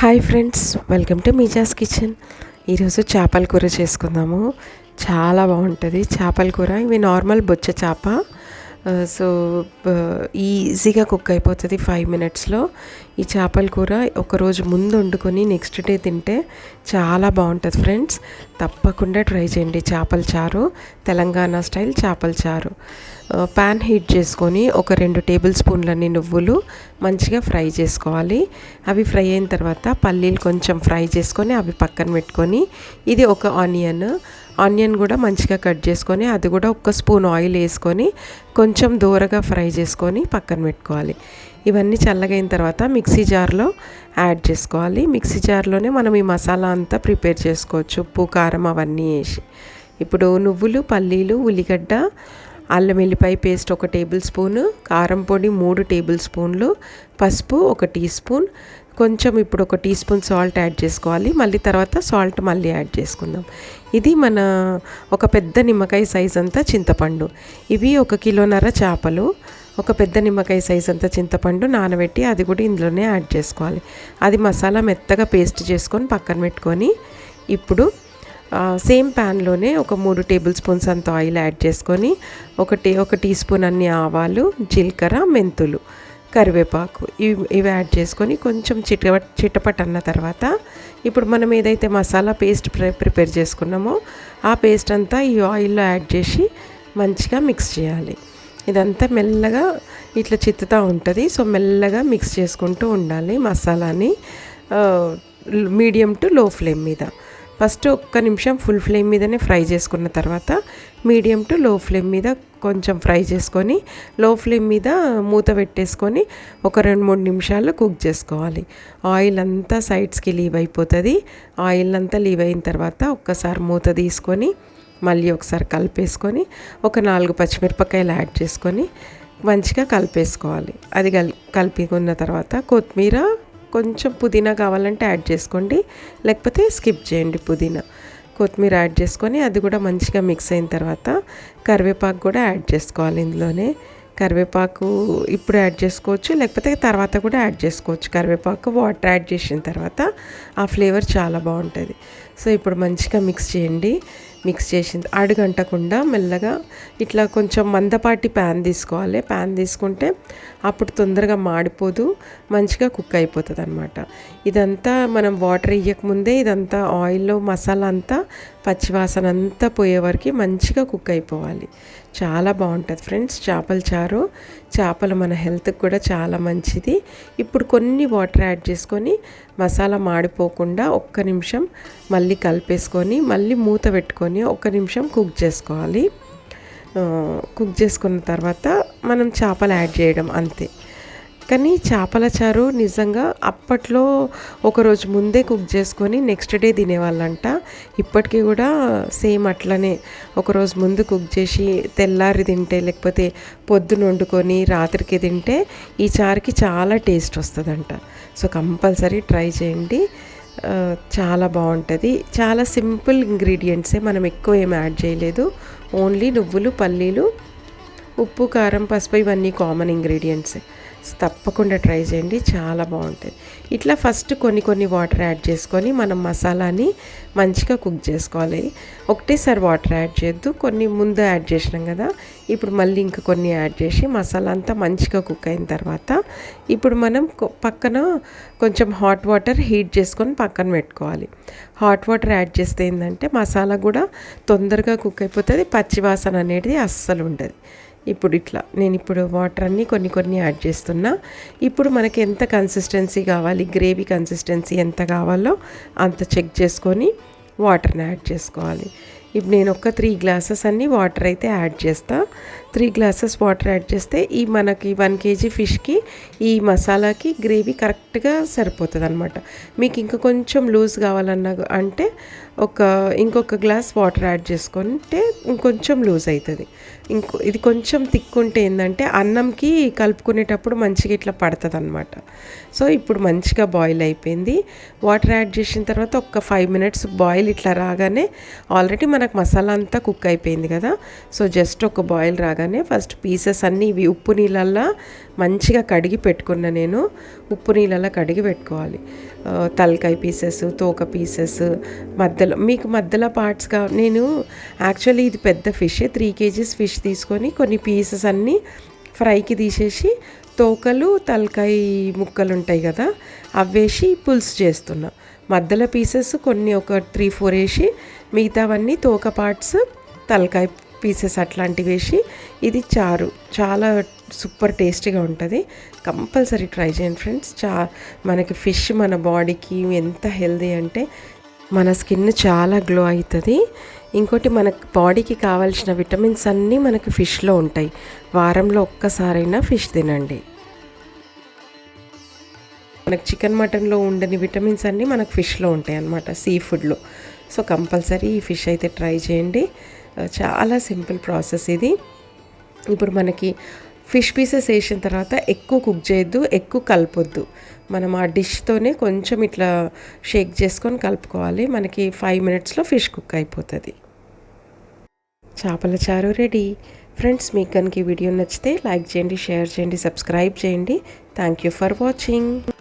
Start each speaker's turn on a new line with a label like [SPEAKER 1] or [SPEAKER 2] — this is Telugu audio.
[SPEAKER 1] హాయ్ ఫ్రెండ్స్ వెల్కమ్ టు మీజాస్ కిచెన్ ఈరోజు చేపల కూర చేసుకుందాము చాలా బాగుంటుంది చేపల కూర ఇవి నార్మల్ బొచ్చ చేప సో ఈజీగా కుక్ అయిపోతుంది ఫైవ్ మినిట్స్లో ఈ చేపల కూర ఒకరోజు ముందు వండుకొని నెక్స్ట్ డే తింటే చాలా బాగుంటుంది ఫ్రెండ్స్ తప్పకుండా ట్రై చేయండి చేపల చారు తెలంగాణ స్టైల్ చేపల చారు ప్యాన్ హీట్ చేసుకొని ఒక రెండు టేబుల్ స్పూన్లన్నీ నువ్వులు మంచిగా ఫ్రై చేసుకోవాలి అవి ఫ్రై అయిన తర్వాత పల్లీలు కొంచెం ఫ్రై చేసుకొని అవి పక్కన పెట్టుకొని ఇది ఒక ఆనియన్ ఆనియన్ కూడా మంచిగా కట్ చేసుకొని అది కూడా ఒక స్పూన్ ఆయిల్ వేసుకొని కొంచెం దూరగా ఫ్రై చేసుకొని పక్కన పెట్టుకోవాలి ఇవన్నీ చల్లగైన తర్వాత మిక్సీ జార్లో యాడ్ చేసుకోవాలి మిక్సీ జార్లోనే మనం ఈ మసాలా అంతా ప్రిపేర్ చేసుకోవచ్చు ఉప్పు కారం అవన్నీ వేసి ఇప్పుడు నువ్వులు పల్లీలు ఉల్లిగడ్డ అల్లం వెల్లిపాయ పేస్ట్ ఒక టేబుల్ స్పూను కారం పొడి మూడు టేబుల్ స్పూన్లు పసుపు ఒక టీ స్పూన్ కొంచెం ఇప్పుడు ఒక టీ స్పూన్ సాల్ట్ యాడ్ చేసుకోవాలి మళ్ళీ తర్వాత సాల్ట్ మళ్ళీ యాడ్ చేసుకుందాం ఇది మన ఒక పెద్ద నిమ్మకాయ సైజ్ అంతా చింతపండు ఇవి ఒక కిలోన్నర చేపలు ఒక పెద్ద నిమ్మకాయ సైజ్ అంతా చింతపండు నానబెట్టి అది కూడా ఇందులోనే యాడ్ చేసుకోవాలి అది మసాలా మెత్తగా పేస్ట్ చేసుకొని పక్కన పెట్టుకొని ఇప్పుడు సేమ్ ప్యాన్లోనే ఒక మూడు టేబుల్ స్పూన్స్ అంత ఆయిల్ యాడ్ చేసుకొని ఒకటి ఒక టీ స్పూన్ అన్ని ఆవాలు జీలకర్ర మెంతులు కరివేపాకు ఇవి ఇవి యాడ్ చేసుకొని కొంచెం చిట్ట చిటపట్ అన్న తర్వాత ఇప్పుడు మనం ఏదైతే మసాలా పేస్ట్ ప్రిపేర్ చేసుకున్నామో ఆ పేస్ట్ అంతా ఈ ఆయిల్లో యాడ్ చేసి మంచిగా మిక్స్ చేయాలి ఇదంతా మెల్లగా ఇట్లా చిత్తుతూ ఉంటుంది సో మెల్లగా మిక్స్ చేసుకుంటూ ఉండాలి మసాలాని మీడియం టు లో ఫ్లేమ్ మీద ఫస్ట్ ఒక్క నిమిషం ఫుల్ ఫ్లేమ్ మీదనే ఫ్రై చేసుకున్న తర్వాత మీడియం టు లో ఫ్లేమ్ మీద కొంచెం ఫ్రై చేసుకొని లో ఫ్లేమ్ మీద మూత పెట్టేసుకొని ఒక రెండు మూడు నిమిషాలు కుక్ చేసుకోవాలి ఆయిల్ అంతా సైడ్స్కి లీవ్ అయిపోతుంది ఆయిల్ అంతా లీవ్ అయిన తర్వాత ఒక్కసారి మూత తీసుకొని మళ్ళీ ఒకసారి కలిపేసుకొని ఒక నాలుగు పచ్చిమిరపకాయలు యాడ్ చేసుకొని మంచిగా కలిపేసుకోవాలి అది కలిపి కలిపి తర్వాత కొత్తిమీర కొంచెం పుదీనా కావాలంటే యాడ్ చేసుకోండి లేకపోతే స్కిప్ చేయండి పుదీనా కొత్తిమీర యాడ్ చేసుకొని అది కూడా మంచిగా మిక్స్ అయిన తర్వాత కరివేపాకు కూడా యాడ్ చేసుకోవాలి ఇందులోనే కరివేపాకు ఇప్పుడు యాడ్ చేసుకోవచ్చు లేకపోతే తర్వాత కూడా యాడ్ చేసుకోవచ్చు కరివేపాకు వాటర్ యాడ్ చేసిన తర్వాత ఆ ఫ్లేవర్ చాలా బాగుంటుంది సో ఇప్పుడు మంచిగా మిక్స్ చేయండి మిక్స్ చేసింది అడుగంటకుండా మెల్లగా ఇట్లా కొంచెం మందపాటి ప్యాన్ తీసుకోవాలి ప్యాన్ తీసుకుంటే అప్పుడు తొందరగా మాడిపోదు మంచిగా కుక్ అయిపోతుంది అనమాట ఇదంతా మనం వాటర్ ఇయ్యకముందే ఇదంతా ఆయిల్లో మసాలా అంతా పచ్చివాసన అంతా పోయే వరకు మంచిగా కుక్ అయిపోవాలి చాలా బాగుంటుంది ఫ్రెండ్స్ చేపల చారు చేపలు మన హెల్త్కి కూడా చాలా మంచిది ఇప్పుడు కొన్ని వాటర్ యాడ్ చేసుకొని మసాలా మాడిపోకుండా ఒక్క నిమిషం మళ్ళీ కలిపేసుకొని మళ్ళీ మూత పెట్టుకొని పెట్టుకొని ఒక నిమిషం కుక్ చేసుకోవాలి కుక్ చేసుకున్న తర్వాత మనం చేపలు యాడ్ చేయడం అంతే కానీ చేపల చారు నిజంగా అప్పట్లో ఒకరోజు ముందే కుక్ చేసుకొని నెక్స్ట్ డే తినేవాళ్ళంట ఇప్పటికీ కూడా సేమ్ అట్లనే ఒకరోజు ముందు కుక్ చేసి తెల్లారి తింటే లేకపోతే పొద్దున వండుకొని రాత్రికి తింటే ఈ చారుకి చాలా టేస్ట్ వస్తుందంట సో కంపల్సరీ ట్రై చేయండి చాలా బాగుంటుంది చాలా సింపుల్ ఇంగ్రీడియంట్సే మనం ఎక్కువ ఏం యాడ్ చేయలేదు ఓన్లీ నువ్వులు పల్లీలు ఉప్పు కారం పసుపు ఇవన్నీ కామన్ ఇంగ్రీడియంట్సే తప్పకుండా ట్రై చేయండి చాలా బాగుంటుంది ఇట్లా ఫస్ట్ కొన్ని కొన్ని వాటర్ యాడ్ చేసుకొని మనం మసాలాని మంచిగా కుక్ చేసుకోవాలి ఒకటేసారి వాటర్ యాడ్ చేయొద్దు కొన్ని ముందు యాడ్ చేసినాం కదా ఇప్పుడు మళ్ళీ ఇంక కొన్ని యాడ్ చేసి మసాలా అంతా మంచిగా కుక్ అయిన తర్వాత ఇప్పుడు మనం పక్కన కొంచెం హాట్ వాటర్ హీట్ చేసుకొని పక్కన పెట్టుకోవాలి హాట్ వాటర్ యాడ్ చేస్తే ఏంటంటే మసాలా కూడా తొందరగా కుక్ అయిపోతుంది పచ్చివాసన అనేది అస్సలు ఉండదు ఇప్పుడు ఇట్లా నేను ఇప్పుడు వాటర్ అన్నీ కొన్ని కొన్ని యాడ్ చేస్తున్నా ఇప్పుడు మనకి ఎంత కన్సిస్టెన్సీ కావాలి గ్రేవీ కన్సిస్టెన్సీ ఎంత కావాలో అంత చెక్ చేసుకొని వాటర్ని యాడ్ చేసుకోవాలి ఇప్పుడు నేను ఒక త్రీ గ్లాసెస్ అన్నీ వాటర్ అయితే యాడ్ చేస్తా త్రీ గ్లాసెస్ వాటర్ యాడ్ చేస్తే ఈ మనకి వన్ కేజీ ఫిష్కి ఈ మసాలాకి గ్రేవీ కరెక్ట్గా సరిపోతుంది అనమాట మీకు ఇంకా కొంచెం లూజ్ కావాలన్నా అంటే ఒక ఇంకొక గ్లాస్ వాటర్ యాడ్ చేసుకుంటే ఇంకొంచెం లూజ్ అవుతుంది ఇంకో ఇది కొంచెం తిక్కుంటే ఏంటంటే అన్నంకి కలుపుకునేటప్పుడు మంచిగా ఇట్లా పడుతుంది అనమాట సో ఇప్పుడు మంచిగా బాయిల్ అయిపోయింది వాటర్ యాడ్ చేసిన తర్వాత ఒక ఫైవ్ మినిట్స్ బాయిల్ ఇట్లా రాగానే ఆల్రెడీ మనకు మసాలా అంతా కుక్ అయిపోయింది కదా సో జస్ట్ ఒక బాయిల్ రాగానే లాగానే ఫస్ట్ పీసెస్ అన్నీ ఇవి ఉప్పు నీళ్ళల్లో మంచిగా కడిగి పెట్టుకున్న నేను ఉప్పు నీళ్ళల్లో కడిగి పెట్టుకోవాలి తలకాయ పీసెస్ తోక పీసెస్ మధ్యలో మీకు మధ్యలో పార్ట్స్గా నేను యాక్చువల్లీ ఇది పెద్ద ఫిష్ త్రీ కేజీస్ ఫిష్ తీసుకొని కొన్ని పీసెస్ అన్నీ ఫ్రైకి తీసేసి తోకలు తలకాయ ముక్కలు ఉంటాయి కదా అవేసి పులుసు చేస్తున్నా మధ్యలో పీసెస్ కొన్ని ఒక త్రీ ఫోర్ వేసి మిగతావన్నీ తోక పార్ట్స్ తలకాయ పీసెస్ అట్లాంటివి వేసి ఇది చారు చాలా సూపర్ టేస్టీగా ఉంటుంది కంపల్సరీ ట్రై చేయండి ఫ్రెండ్స్ చా మనకి ఫిష్ మన బాడీకి ఎంత హెల్దీ అంటే మన స్కిన్ చాలా గ్లో అవుతుంది ఇంకోటి మన బాడీకి కావాల్సిన విటమిన్స్ అన్నీ మనకి ఫిష్లో ఉంటాయి వారంలో ఒక్కసారైనా ఫిష్ తినండి మనకు చికెన్ మటన్లో ఉండని విటమిన్స్ అన్నీ మనకు ఫిష్లో ఉంటాయి అన్నమాట సీ ఫుడ్లో సో కంపల్సరీ ఈ ఫిష్ అయితే ట్రై చేయండి చాలా సింపుల్ ప్రాసెస్ ఇది ఇప్పుడు మనకి ఫిష్ పీసెస్ వేసిన తర్వాత ఎక్కువ కుక్ చేయొద్దు ఎక్కువ కలపొద్దు మనం ఆ డిష్తోనే కొంచెం ఇట్లా షేక్ చేసుకొని కలుపుకోవాలి మనకి ఫైవ్ మినిట్స్లో ఫిష్ కుక్ అయిపోతుంది చేపల చారు రెడీ ఫ్రెండ్స్ మీకు కనుక ఈ వీడియో నచ్చితే లైక్ చేయండి షేర్ చేయండి సబ్స్క్రైబ్ చేయండి థ్యాంక్ యూ ఫర్ వాచింగ్